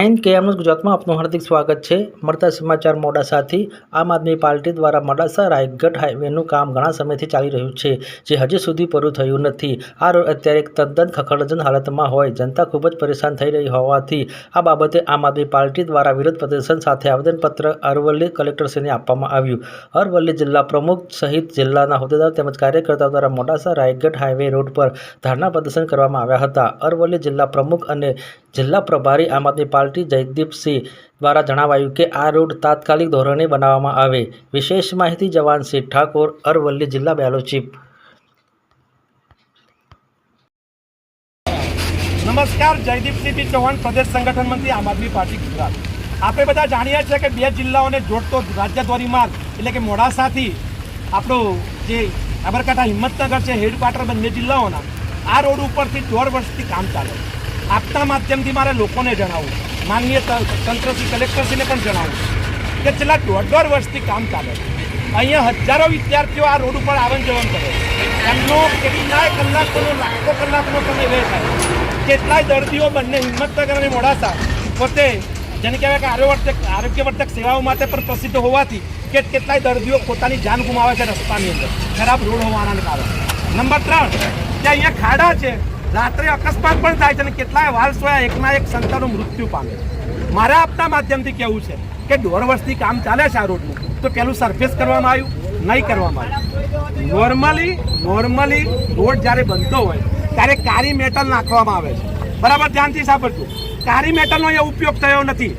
Nine કેએમનું ગુજરાતમાં આપનું હાર્દિક સ્વાગત છે. મળતા સમાચાર મોડાસાથી આમ આદમી પાર્ટી દ્વારા મોડાસા રાયગઢ હાઈવેનું કામ ઘણા સમયથી ચાલી રહ્યું છે, જે હજી સુધી પૂરું થયું નથી. આ રોડ અત્યારે તદ્દન ખખડજન હાલતમાં હોય. જનતા ખૂબ જ પરેશાન થઈ રહી હોવાથી આ બાબતે આમ આદમી પાર્ટી દ્વારા વિરોધ પ્રદર્શન સાથે આવેદનપત્ર અરવલ્લી કલેક્ટરશ્રીને આપવામાં આવ્યું. અરવલ્લી જિલ્લા પ્રમુખ સહિત જિલ્લાના હોદ્દેદાર તેમજ કાર્યકર્તાઓ દ્વારા મોડાસા રાયગઢ હાઈવે રોડ પર ધરણા પ્રદર્શન કરવામાં આવ્યા હતા. અરવલ્લી જિલ્લા પ્રમુખ અને જિલ્લા પ્રભારી આમ આદમી પાર્ટી જયદીપસિંહ દ્વારા જણાવાયું કે આ રોડ તાત્કાલિક ધોરણે બનાવવામાં આવે. વિશેષ માહિતી જવાનસિંહ ઠાકોર અરવલ્લી જિલ્લા બ્યાલો નમસ્કાર જયદીપસિંહ ચૌહાણ પ્રદેશ સંગઠન મંત્રી, આમ આદમી પાર્ટી ગુજરાત. આપણે બધા જાણીએ છીએ કે બે જિલ્લાઓને જોડતો રાજ્ય ધોરીમાર્ગ એટલે કે મોડાસાથી આપણું જે સાબરકાંઠા હિંમતનગર છે હેડક્વાર્ટર બંને જિલ્લાઓના, આ રોડ ઉપરથી દોઢ વર્ષથી કામ ચાલે છે. આપના માધ્યમથી મારે લોકોને જણાવવું માનનીય તંત્રથી કલેક્ટરશ્રીને પણ જણાવવું કે છેલ્લા દોઢ દોઢ વર્ષથી કામ ચાલે અહીંયા હજારો વિદ્યાર્થીઓ આ રોડ ઉપર આવન જવન કરે એમનો કેટલાય કલાકોનો, લાખો કલાકનો સમય વે થાય કેટલાય દર્દીઓ બંને હિંમતનગર અને મોડાસા પોતે, જેને કહેવાય કે આરોગ્યવર્ધક આરોગ્યવર્ધક સેવાઓ માટે પણ પ્રસિદ્ધ હોવાથી કે કેટલાય દર્દીઓ પોતાની જાન ગુમાવે છે રસ્તાની અંદર, ખરાબ રોડ હોવાના કારણે. નંબર ત્રણ કે અહીંયા ખાડા છે. રાત્રે અકસ્માત પણ થાય છે અને કેટલાય વાલ સોયા એકના એક સંતાનો મૃત્યુ પામે મારે આપના માધ્યમથી કહેવું છે કે દોઢ વર્ષથી કામ ચાલે છે આ રોડનું. તો પેલું સરફેસ કરવામાં આવ્યું? નહીં કરવામાં આવ્યું. નોર્મલી નોર્મલી રોડ જ્યારે બનતો હોય, ત્યારે કારી મેટલ નાખવામાં આવે છે. બરાબર? ધ્યાનથી સાંભળજો. કારી મેટલનો અહીંયા ઉપયોગ થયો નથી.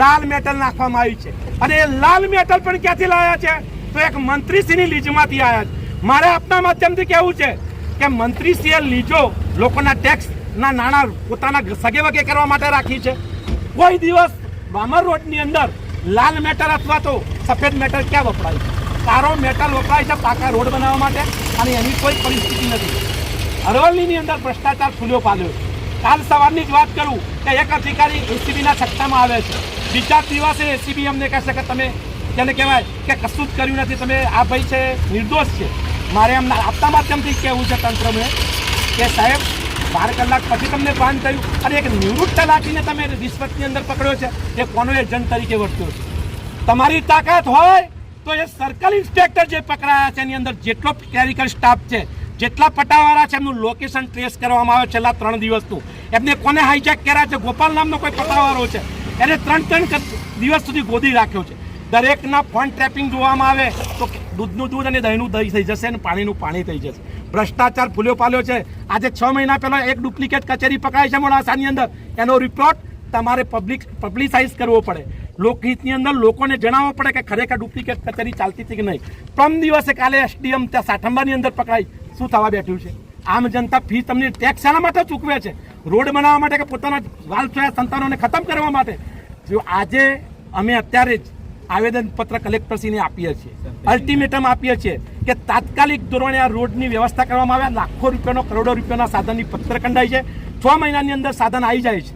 લાલ મેટલ નાખવામાં આવ્યું છે. અને એ લાલ મેટલ પણ ક્યાંથી લાવ્યા છે? તો એક મંત્રીશ્રીની લીજમાંથી આવ્યા છે. મારે આપના માધ્યમથી કહેવું છે કે મંત્રીશ્રીએ લીજો લોકોના ટેક્સના નાણાં પોતાના સગે વગે કરવા માટે રાખી છે. કોઈ દિવસ બામર રોડની અંદર લાલ મેટલ અથવા તો સફેદ મેટલ ક્યાં વપરાય? છે કાળો મેટલ વપરાય છે પાકા રોડ બનાવવા માટે અને એની કોઈ પરિસ્થિતિ નથી. અરવલ્લીની અંદર ભ્રષ્ટાચાર ફૂલ્યો પાલ્યો છે કાલ સવારની જ વાત કરું કે એક અધિકારી એસીબીના સત્તામાં આવે છે. બીજા દિવસે એસીબી અમને કહેશે કે તમે તેને કહેવાય કે કશું જ કર્યું નથી, તમે આ ભાઈ છે, નિર્દોષ છે. મારે એમના આપતા માધ્યમથી કહેવું છે તંત્રને કે સાહેબ, બાર કલાક પછી તમને ભાન થયું. અને એક નિવૃત્ત તલાટીને તમે રિશ્વતની અંદર પકડ્યો છે, એ કોનો એજન્ટ તરીકે વર્ત્યો છે? તમારી તાકાત હોય તો એ સર્કલ ઇન્સ્પેક્ટર જે પકડાયા છે, એની અંદર જેટલો ક્લેરિકલ સ્ટાફ છે, જેટલા પટાવાળા છે, એમનું લોકેશન ટ્રેસ કરવામાં આવે છેલ્લા ત્રણ દિવસનું. એમને કોને હાઈજેક કર્યા છે? ગોપાલ નામનો કોઈ પટાવાળો છે. એને ત્રણ ત્રણ દિવસ સુધી ગોદી રાખ્યો છે. દરેકના ફંડ ટ્રેપિંગ જોવામાં આવે તો દૂધનું દૂધ અને દહીંનું દહીં થઈ જશે અને પાણીનું પાણી થઈ જશે. ભ્રષ્ટાચાર ફૂલ્યો પાલ્યો છે. આજે છ મહિના પહેલાં એક ડુપ્લિકેટ કચેરી પકડાય છે મોડાસાની અંદર. એનો રિપોર્ટ તમારે પબ્લિક પબ્લિસાઇઝ કરવો પડે. લોકહિતની અંદર લોકોને જણાવવો પડે કે ખરેખર ડુપ્લિકેટ કચેરી ચાલતી હતી કે નહીં. પ્રમ દિવસે કાલે એસડીએમ ત્યાં સાઠંબાની અંદર પકડાઈ શું થવા બેઠ્યું છે? આમ જનતા ફી તમને ટેક્સ શાના માટે ચૂકવે છે. રોડ બનાવવા માટે કે પોતાના વાલસોયા સંતાનોને ખતમ કરવા માટે. જો આજે અમે અત્યારે જ આવેદનપત્ર કલેક્ટરશ્રીને આપીએ છીએ. અલ્ટિમેટમ આપીએ છીએ કે તાત્કાલિક ધોરણે આ રોડની વ્યવસ્થા કરવામાં આવે. લાખો રૂપિયાનો, કરોડો રૂપિયાના સાધનની પત્ર કંડાય છે. છ મહિનાની અંદર સાધન આવી જાય છે.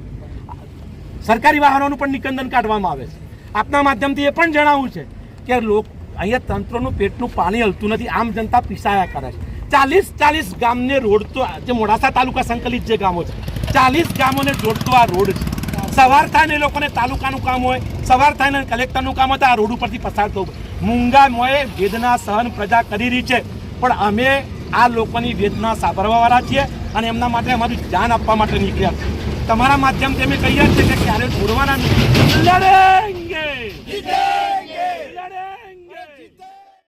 સરકારી વાહનોનું પણ નિકંદન કાઢવામાં આવે છે. આપના માધ્યમથી એ પણ જણાવવું છે કે લોક, અહીંયા તંત્રનું પેટનું પાણી હલતું નથી. આમ જનતા પીસાયા કરે છે. ચાલીસ ચાલીસ ગામને રોડતો જે મોડાસા તાલુકા સંકલિત જે ગામો છે. ચાલીસ ગામોને જોડતો આ રોડ છે. સવાર થાય ને એ લોકોને તાલુકાનું કામ હોય, સવાર થાય ને કલેક્ટરનું કામ હોય તો આ રોડ ઉપરથી પસાર થવું. મૂંગા મોએ વેદના સહન પ્રજા કરી રહી છે. પણ અમે આ લોકોની વેદના સાંભળવાવાળા છીએ અને એમના માટે અમારું જાન આપવા માટે નીકળ્યા તમારા માધ્યમથી અમે કહીએ છીએ કે ક્યારે છોડવાના લડે